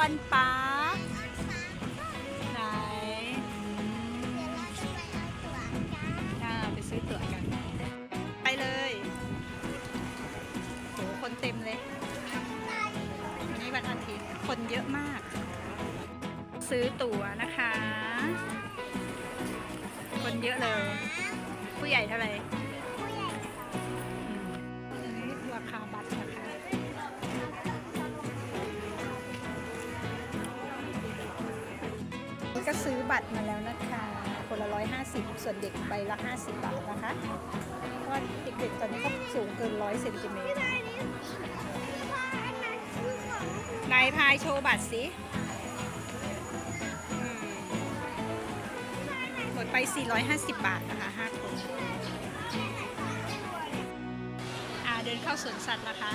ออนปา ห้าสิบบาทนะคะเพราะว่าเด็กๆตอนนี้ก็สูงเกินร้อยเซนติเมตรนายพายโชว์บัตรสิหมดไป 450 บาทนะคะ5คนอาเดินเข้าสวนสัตว์นะคะ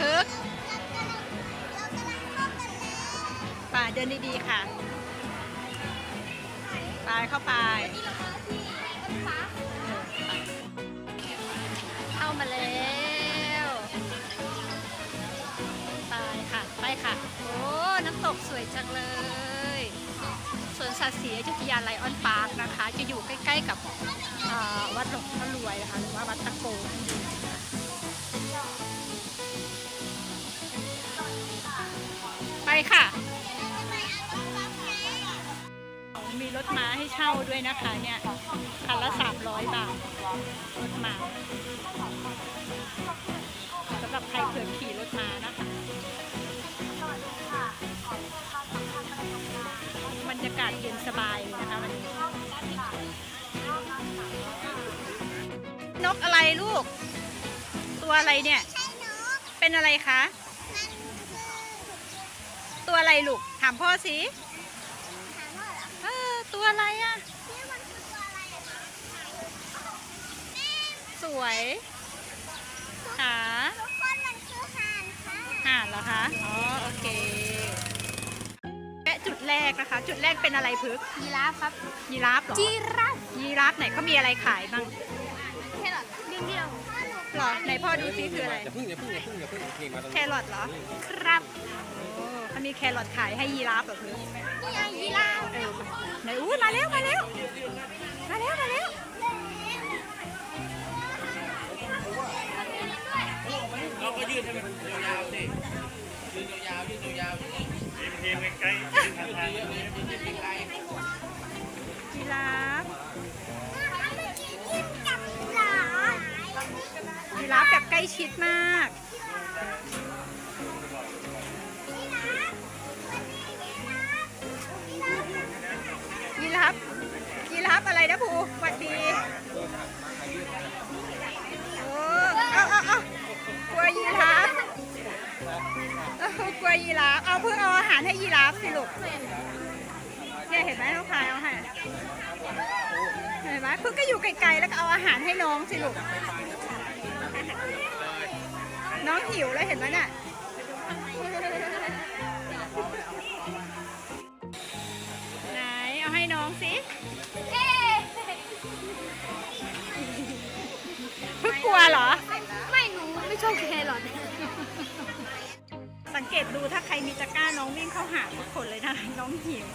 ทึกป่าเดินดีๆค่ะ ไปเข้าไป เข้ามาแล้วไปค่ะ ไปค่ะ โอ้ น้ำตกสวยจังเลยสวนสัตว์ศรีอยุธยาไลออนพาร์คนะคะ จะอยู่ใกล้ๆกับวัดหลวงพ่อรวยนะคะหรือว่าวัดตะโกไปค่ะ รถม้าให้เช่าด้วยนะคะเนี่ยคันละ300บาทรถม้าสำหรับใครเผื่อขี่รถม้านะคะบรรยากาศเย็นสบายนะคะวันนี้นกอะไรลูก ตัวอะไรเนี่ย เป็นอะไรคะ ตัวอะไรลูก ถามพ่อสิ ตัวอะไรอะสวยค่ะห่านเหรอคะ อ๋อ โอเคและจุดแรกนะคะ จุดแรกเป็นอะไรพึกยีราฟครับยีราฟเหรอ จีราฟยีราฟไหนเขามีอะไรขายบ้างแค่หรอเดียวหรอไหนพ่อดูซิคืออะไร อย่าพึ่งอย่าพึ่งอย่าพึ่งอย่าพึ่งเพลงมาตรงแคนี้รอทเหรอ ครับ โอ้เขามีแครอทขายให้ยีราฟเหรอพึกนี่ไงยีราฟเออไหนอู้มาแล้วมาแล้วมาแล้วมาแล้วเราก็ยืดให้มันยาวๆสิยืดยาวๆยืดยาวๆอย่างนี้เพลงใกล้ยืดเยอะๆเลยยืดไกลยีราฟยีราฟแบบใกล้ชิดมาก เนี่ยเห็นไหมน้องพายเอาให้เห็นไหมเพิ่งก็อยู่ไกลๆแล้วก็เอาอาหารให้น้องสิลูก น้องหิวแล้วเห็นไหมน่ะไหนเอาให้น้องสิเอ๊ะเพิ่งกลัวเหรอ ไม่หนูไม่ชอบแครอทสังเกตดูถ้าใครมีตะกร้าน้องวิ่งเข้าหาทุกคนเลยนะ น้องหิว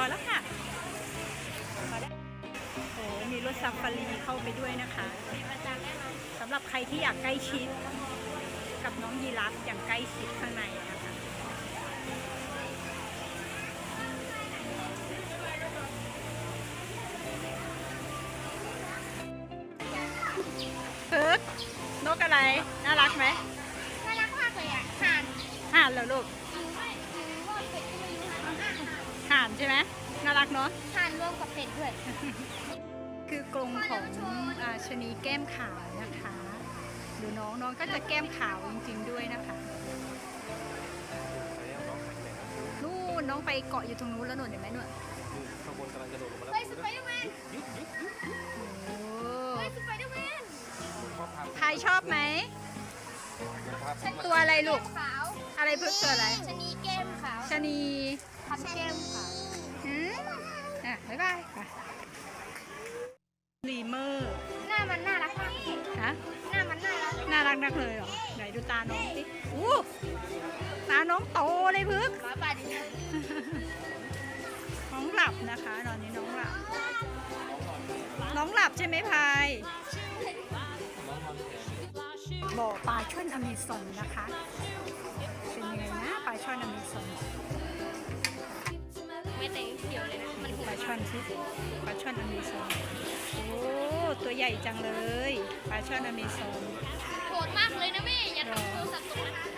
พอแล้วค่ะพอแล้วโอ้มีรถซาฟารีเข้าไปด้วยนะคะสำหรับใครที่อยากใกล้ชิด กับน้องยีรับอย่างใกล้ชิดข้างในนะคะ เป็ดด้วย คือกรงของอาชะนีแก้มขาวนะคะ ดูน้องน้องก็จะแก้มขาวจริง ๆ ด้วยนะคะนู่นน้องไปเกาะอยู่ตรงนู้นแล้วหนูเห็นไหมหนูๆข้างบนกำลังกระโดดลงมาแล้วเฮ้ยสไปเดอร์แมนยึดยึดยึดโอ้เฮ้ยสไปเดอร์แมนชอบทใครชอบไหมำภาพตัวอะไรลูกขาวอะไรพึกตัวอะไรชะนีแก้มขาวชะนีพันแก้มขาวหืมอะบ๊ายบายไปลีเมอร์หน้ามันน่ารักมากเลยฮะหน้ามันน่ารักน่ารักนักเลยเหรอไหนดูตาน้องสิอู้ตาน้องโตเลยพึกร้อยบาทดีนะน้องหลับนะคะตอนนี้น้องหลับ น้องหลับใช่ไหมพายบ่อปลาช่อนอเมซอนนะคะ เป็นยังไงนะปลาช่อนอเมซอน ไม่แต่เขียวเลยนะ มันหัปวลาช่อนสิปลาช่อนอเมซอนโอ้ตัวใหญ่จังเลยปลาช่อนอเมซอน โหดมากเลยนะแม่ อย่าทำโทรศัพท์ตกนะคะ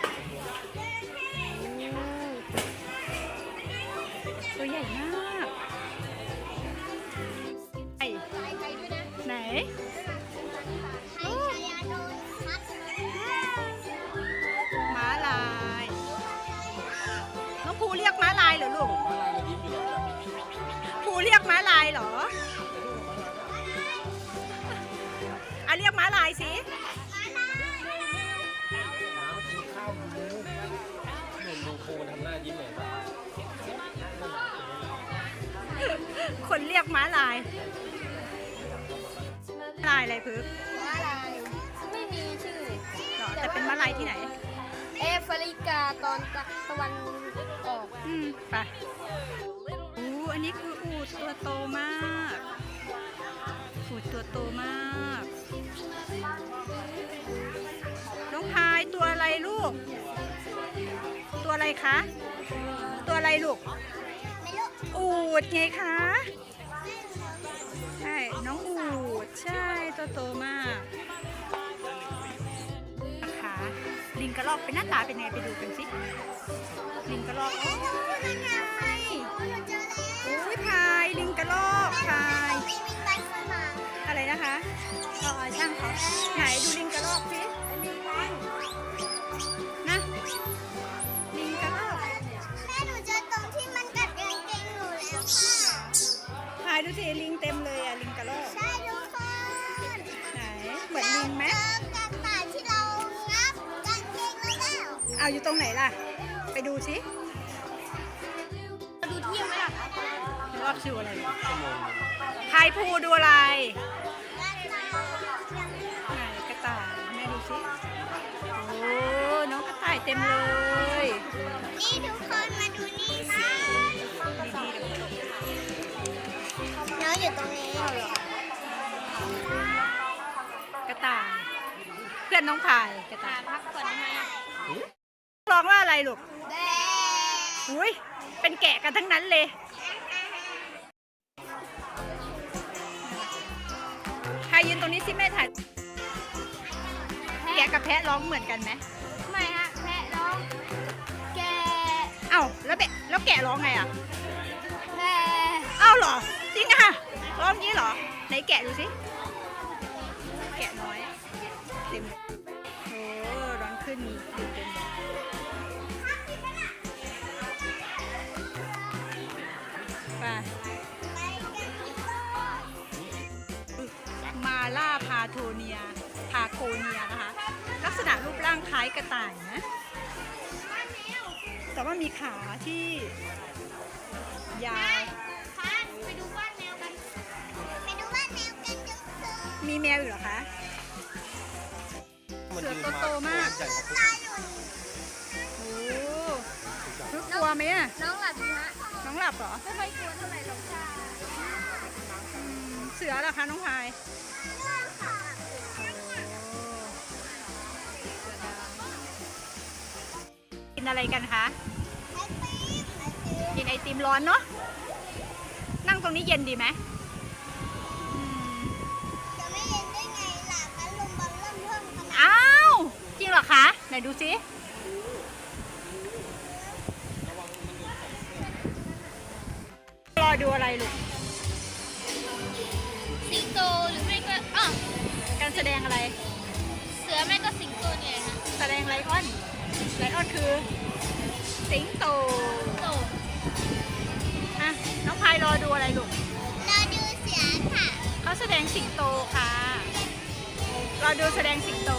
ม้าลายเหรออะเรียกม้าลายสิหนุ่มดูปูทำหน้ายิ้มเลยป่ะคนเรียกม้าลาย ลายอะไรพึกม้าลายไม่มีชื่อเหรอแต่เป็นม้าลายที่ไหนเอฟริกาตอนตะวันออก อืม ไปอู้อันนี้คืออู ดตัวโตมากอูดตัวโตมาก น้องพายตัวอะไรลูก ตัวอะไรคะ ตัวอะไรลูก อูดไงคะ ใช่ น้องอูด ใช่ตัวโตมากนะคะลิงกระรอกเป็นหน้าตาเป็นไงไปดูกันสิ ลิงกระรอกโอ้นั่ ภูดูอะไรไหนกระต่ายแม่ดูสิโอ้น้องกระต่ายเต็มเลยนี่ทุกคนมาดูนี่สิดีๆเดี๋ยวมันตกน้องอยู่ตรงนี้ กระต่ายเพื่อนน้องพายกระต่ายพักก่อนได้ไหมอะร้องว่าอะไรลูกแดอุ้ยเป็นแกะกันทั้งนั้นเลย ยยืนตรงนี้สิแม่ถ่ายแกะกับแพะร้องเหมือนกันไหมไม่ฮะแพะร้องแกเอ้าแล้วแบะแล้วแกะร้องไงอะแพะเอ้าเหรอจริงอะร้องงี้เหรอไหนแกะดูสิแกะน้อยางคล้ายกระต่ายนะ แต่ว่ามีขาที่ยาวพันไปดูบ้านแมวกัน ไปดูบ้านแมวกันจุ๊บมีแมวอยู่เหรอคะเสือตัวโตมาก ใหญ่กว่าปุ๊บโอ้ลูกกลัวไหมอะน้องหลับอยู่ฮะน้องหลับเหรอ ไม่ค่อยกลัวเท่าไหร่หรอกค่ะอืมเสือเหรอคะน้องพายกิ อะไรกันคะกินไอติมร้อนเนาะนั่งตรงนี้เย็นดีไหมอืมจะไม่เย็นได้ไงล่ะพัดลมบอลเริ่มเพิ่มขนาดอ้าวจริงเหรอคะไหนดูสิรอดูอะไรลูกสิงโตหรือไม่ก็อะการแสดงอะไร เสือไม่ก็สิงโตเนี่ยฮะแสดงไลออน ไลออนคือ สิงโตโตอะน้องพายรอดูอะไรลูก เราดูเสือค่ะ เขาแสดงสิงโตค่ะ รอดูแสดงสิงโต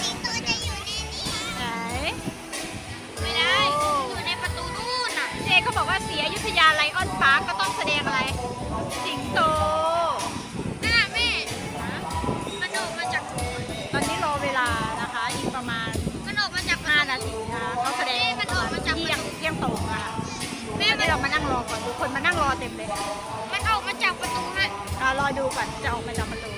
สิงโตจะอยู่ในนี้ไหน ไม่ได้ อยู่ในประตูนู่นน่ะ เจเขาบอกว่าเสียอยู่ทยาไลออนพาร์คก็ต้องแสดงอะไร สิงโตาก5นาทีนะคะเขาแสดงมันออกมาจากเที่ยงเที่ยงตรงอะค่ะแม่ไม่เรามานั่งรอก่อนทุกคนมานั่งรอเต็มเลยมันออกมาจากประตูฮะอ่ารอดูก่อนจะออกมาจากประตู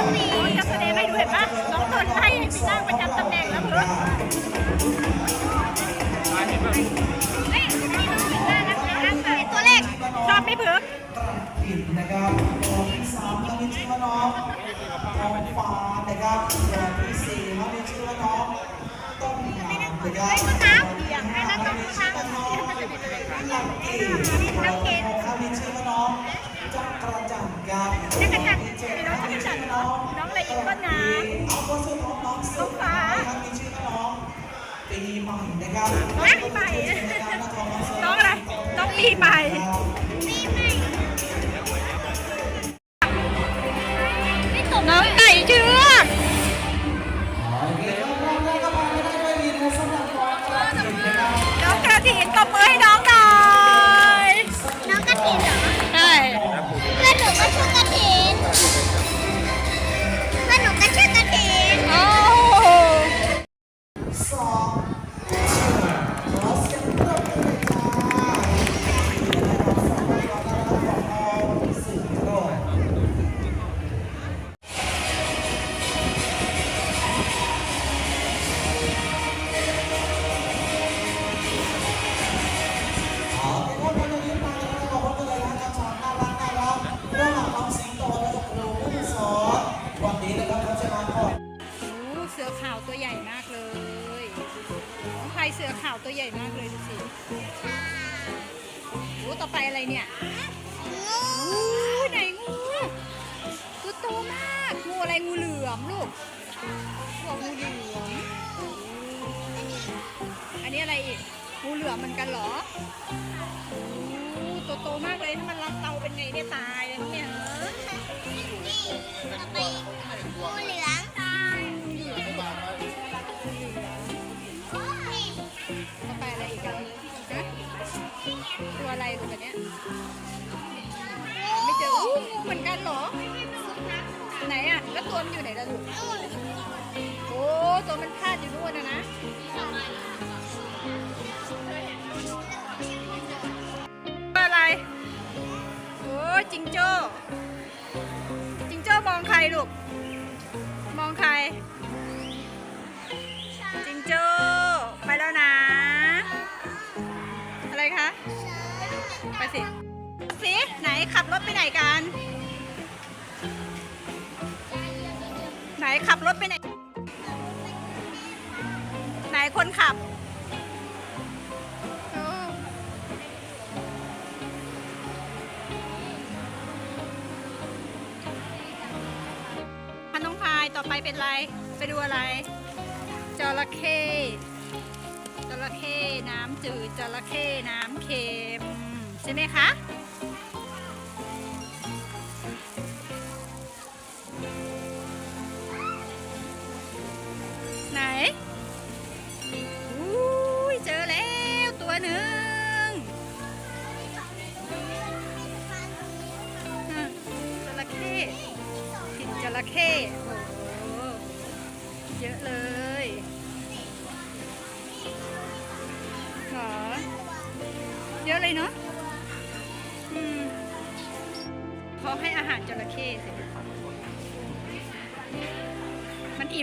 กันเสียก่อนโอ้ยจะแสดงให้ดูเห็นปะน้องตนให้ไปนั่งประจำตำแหน่งแล้วเพิ่งเฮ้ยนี่มันเป็นน่ารักน่ารักเลยตัวเล็กชอบไหม่เพิ่งผิดนะครับตัวที่สามเรามีชื่อว่าน้องทองฟ้านะครับตัวที่สี่เรามีชื่อว่าน้องต้นน้ำนะครับตัวที่ห้าเรามีชื่อว่าน้องลักกี้ตัวที่หกเรามีชื่อว่าน้อง จักรจันทร์ครับจักรจันทร์มีน้องจักรจันทร์เหรอน้องอะไรอีกต้นน้เอาตัวสุดของน้องสุดฟ้าครับมีชื่อน้องปีใหม่นะครับน้องปีใหม่ ตัวใหญ่มากเลยดูสิโอ้ต่อไปอะไรเนี่ยงูโอ้ไหนงูตัวโตมากงูอะไรงูเหลือมลูกบอกงูเหลือมอันนี้อะไรอีกงูเหลือมเหมือนกันเหรอโอ้ตัวโตมากเลยถ้ามันรัดเตาเป็นไงเนี่ยตายเลยเนี่ยเออนี่ต่อไป ตัวมันอยู่ไหนล่ะลูกโอ้ตัวมันพาดอยู่นู่นนะนะอะไร โอ้จิงโจ้จิงโจ้มองใครลูก มองใคร จิงโจ้ไปแล้วนะ อะไรคะ ไปสิสิไหนขับรถไปไหนกัน ไหนขับรถไปไหน ไหนคนขับพนน้องพายต่อไปเป็นไร ไปดูอะไร จระเข้จระเข้น้ำจืดจระเข้น้ำเค็มใช่ไหมคะ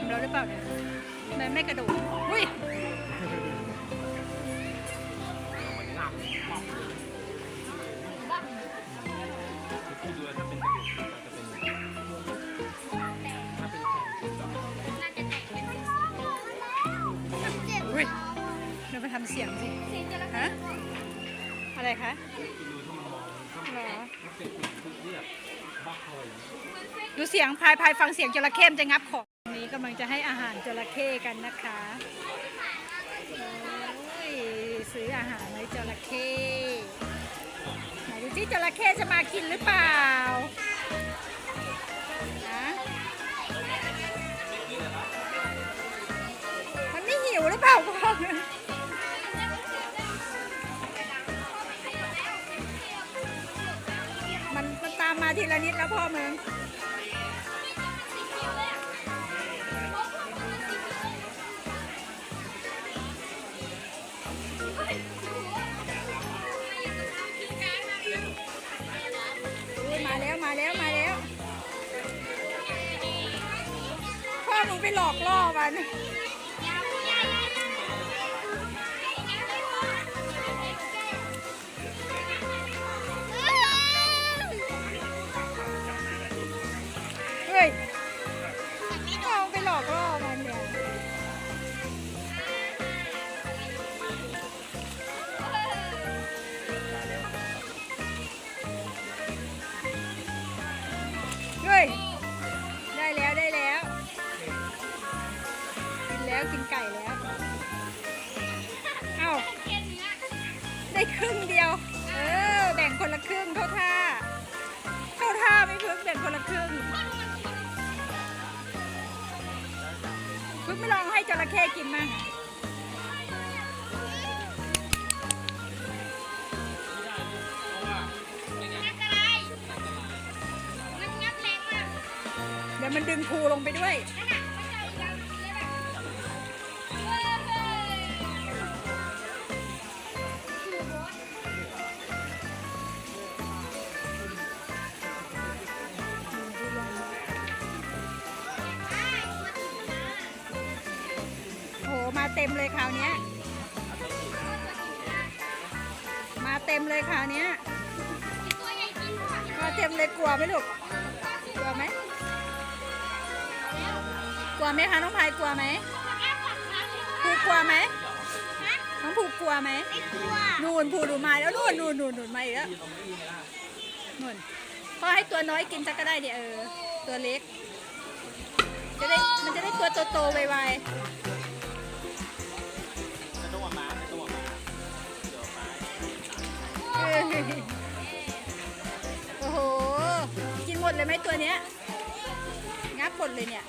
เราหรือเปล่าเนี่ยทไมไม่กระโดดอุ้ยมาไปทำเสียงสิฮะอะไรคะดูเสียงพายพายฟังเสียงจระเข้มจะงับของำลังจะให้อาหารจระเข้กันนะคะโอ้ยซื้ออาหารไว้จระเข้ไหนดูที่จระเข้จะมากินหรือเปล่าฮะมันไม่หิวหรือเปล่าพ่อมันมันตามมาทีละนิดแล้วพ่อมึง ไปหลอกล่อมัน ด้วยโหมาเต็มเลยคราวเนี้ยมาเต็มเลยคราวเนี้ยมาเต็มเลยกลัวไหมลูกกลัวไหมก ลัวไหมคะน้องพายกลัวไหมภูกลัวไหมน้องภูกลัวไหมนู่นภูดูมาแล้วนู่นนู่นนู่นนู่นมาอีกแล้วนู่นพ่อให้ตัวน้อยกินสักก็ได้เดี๋ยวเออตัวเล็ก จะได้มันจะได้ตัวโตๆไวๆจะต้องออกมาจะต้องออกมาเดี๋ยวมาเอ้ยโอ้โห กินหมดเลยไหมตัวเนี้ยงับหมดเลยเนี่ย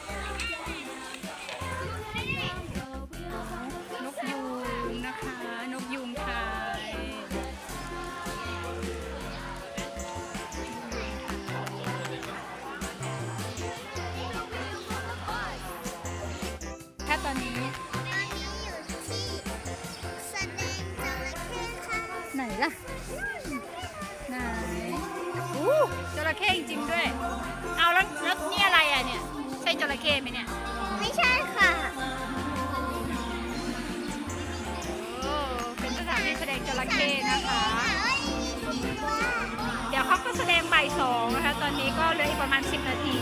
จระเข้จริงๆด้วย เอาแล้วแล้วนี่อะไรอะเนี่ย ใช่จระเข้ไหมเนี่ย ไม่ใช่ค่ะโอ้เป็นสถานที่แสดงจระเข้นะคะ เดี๋ยวเขาก็แสดงบ่ายสองนะคะ ตอนนี้ก็เหลืออีกประมาณ 10 นาที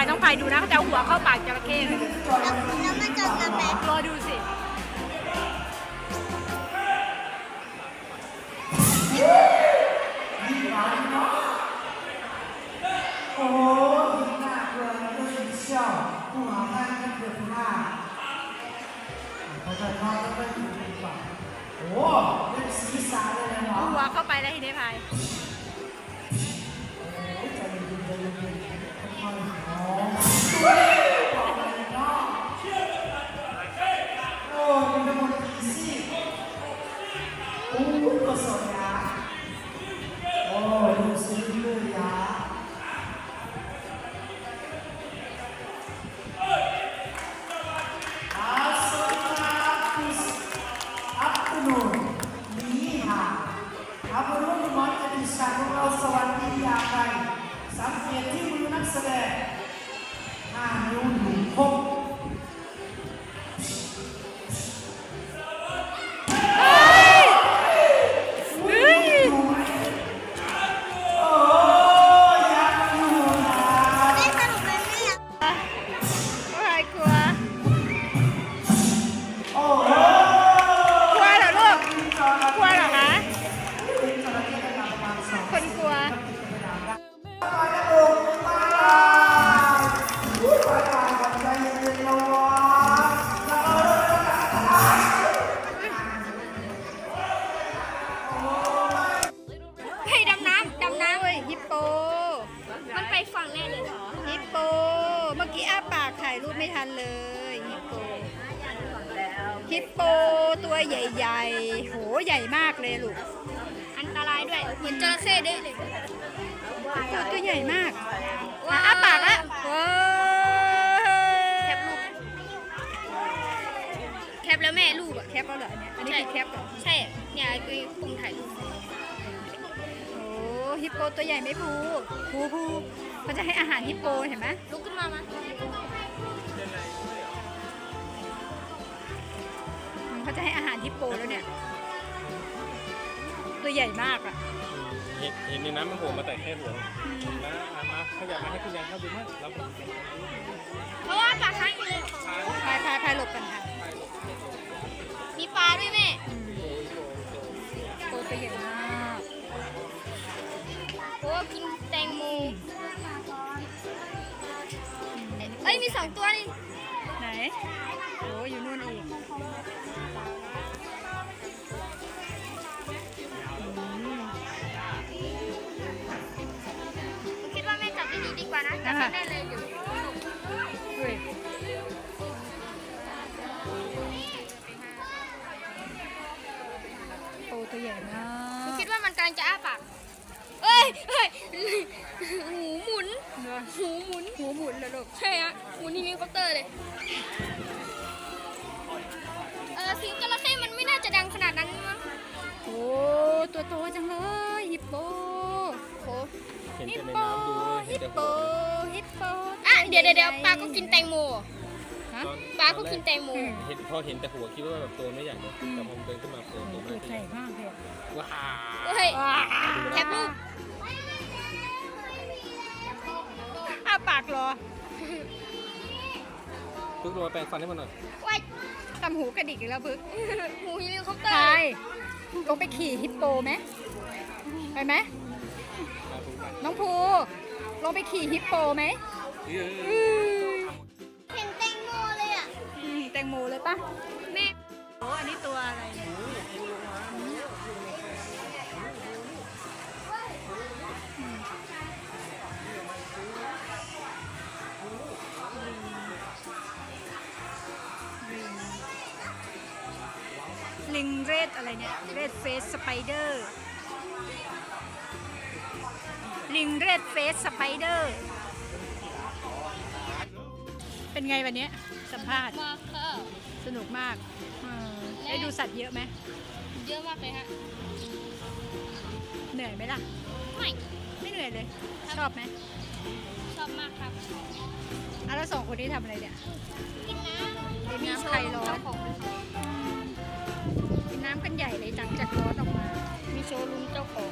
ายต้องไปดูนะเขาจะเอาหัวเข้าปากจระเข้เลยแล้วแล้วมันจะกระแบกรอดูสิหัวเข้าไปแล้วทีนี้พา โจะให้อาหารฮิปโปเห็นไหมลุกขึ้นมามาอืมเขาจะให้อาหารฮิปโปแล้วเนี่ย ตัวใหญ่มากอะ เห็นเห็นในน้ำมันโผล่มาแต่แค่หัวแล้วอามาขยับมาให้คุณยายเข้าดูมั้ยเราเป็นเพราะว่าปลาค้างอยู่เลยพายพายพายหลบกันค่ะ มีปลาด้วยแม่โปตัวใหญ่มาก สองตัวนี่ไหน โอ้อยู่นู่นอีกอืมคิดว่าแม่จับดีๆดีกว่านะจับไม่ได้เลยเดี๋ยวเฮ้ยโปตัวใหญ่มาหนูกคิดว่ามันกำลังจะอ้าปาก เอ้ยเอ้ยหูหมุน เนอะ หูหมุน หูหมุนเลยลูก ใช่ฮะหมุนเฮลิคอปเตอร์เลยเออเสียงจระเข้มันไม่น่าจะดังขนาดนั้นมั้งโอ้ตัวโตจังเลยฮิปโปโอ้เห็นฮิปแต่ในโปน้ำดูเห็ฮินปแต่โปหัวฮิปโปอะเดี๋ยวเดี๋ยวเดี๋ยวปลาก็กินแตงโมฮะ ปลาก็กินแตงโมอืมเห็นพอเห็นแต่หัวคิดว่าแบบตัวไม่ใหญ่นะแต่พอมันเดินขึ้นมาตัวตัวตัวมากใหญ่มากเลยอะว้าเฮ้ยว้าแคปรูปอ้าปากรอ ทุกตัวแปรงฟันให้มันหน่อยว้ายทำหูกระดิกอีกแล้วพึกหูเฮลิคอปเตอไปร์ลงไปขี่ฮิปโปไหมไปไหมมาทุกคนน้องภูลงไปขี่ฮิปโปไหมเอ้ยอืมเห็นแตงโมเลยอะ อืมแตงโมเลยปะแม่โอ้อันนี้ตัวอะไรเนี่ย ลิงเรดอะไรเนี่ย เรดเฟสสไปเดอร์ ลิงเรดเฟสสไปเดอร์ เป็นไงวันเนี้ยสัมภาษณ์ มาค่ะ สนุกมากเออได้ดูสัตว์เยอะไหม เยอะมากเลยฮะ เหนื่อยไหมล่ะ ไม่ ไม่เหนื่อยเลย ชอบไหมชอบมากครับ อะแล้วสองคนนี้ทำอะไรเนี่ย กินน้ำกินน้ำคลายร้อน เจ้าของกิน น้ำกันใหญ่เลยหลังจากร้อออกมา มีโชว์รูมเจ้าของ